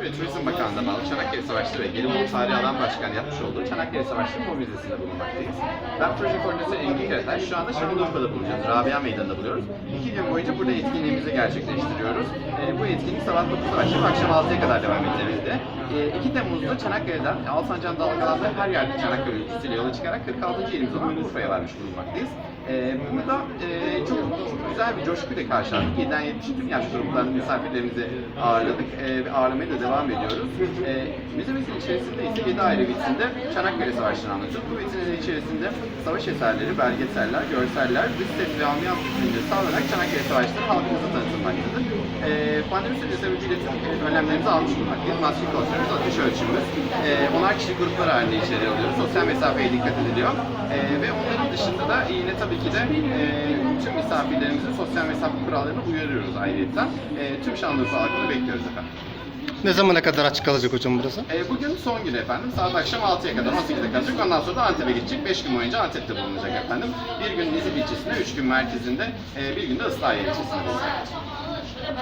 Kültür ve Turizm Bakanlığı'na bağlı Çanakkale Savaşları ve Gelibolu Tarihi Alan Başkanı yapmış olduğu Çanakkale Savaşları Kol Müzesi'nde bulunmaktayız. Ben proje koordinatörü Engin Karataş. Şu anda Şanlıurfa'da bulunuyoruz. Rabia Meydanı'nda buluyoruz. İki gün boyunca burada etkinliğimizi gerçekleştiriyoruz. Ee, bu etkinlik sabah 9'da başlayıp akşam 6'ya kadar devam etmektedir. Ee, 2 Temmuz'da Çanakkale'den Alsancak'ın dalgalandığı her yerde Çanakkale ülküsüyle yola çıkarak 46. ilimiz olan Urfa'ya varmış bulunmaktayız. Ee, burada e, çok güzel bir coşkuyla karşıladık. 7'den 70 tüm yaş gruplarının misafirlerimizi ağırladık e, ve ağırlamaya da devam ediyoruz. E, müzemizin içerisinde ise 7 ayrı vitrinde Çanakkale Savaşı'nı anlatıyoruz. Bu vitrinlerin içerisinde savaş eserleri, belgeseller, görseller, dış ses ve ambiyans bütünlüğü sağlanarak Çanakkale Savaşları tanıtılmaktadır. E, pandemi süreci sebebiyle tüm e, önlemlerimizi almış bulunmaktayız. Maske kontrolümüz, ateş ölçümümüz, e, onar kişilik gruplar halinde içeri alıyoruz. Sosyal mesafeye dikkat ediliyor. E, ve onların dışında da yine tabii ki de e, tüm misafirlerimizin sosyal mesafe kurallarını uyarıyoruz ayrıca. E, tüm Şanlıurfa halkını bekliyoruz efendim. Ne zamana kadar açık kalacak hocam burası? E, bugün son günü efendim. Saat akşam 6'ya kadar 18'de kalacak. Ondan sonra da Antep'e gidecek. 5 gün boyunca Antep'te bulunacak efendim. Bir gün Nizip ilçesinde, 3 gün merkezinde, e, bir gün de Islahiye ilçesinde.